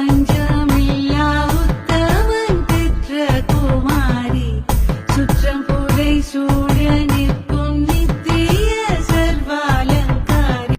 பஞ்சமில்லா உத்தமன் பெற்ற குமாரி. சுற்றம் புகை சூழ நிற்ப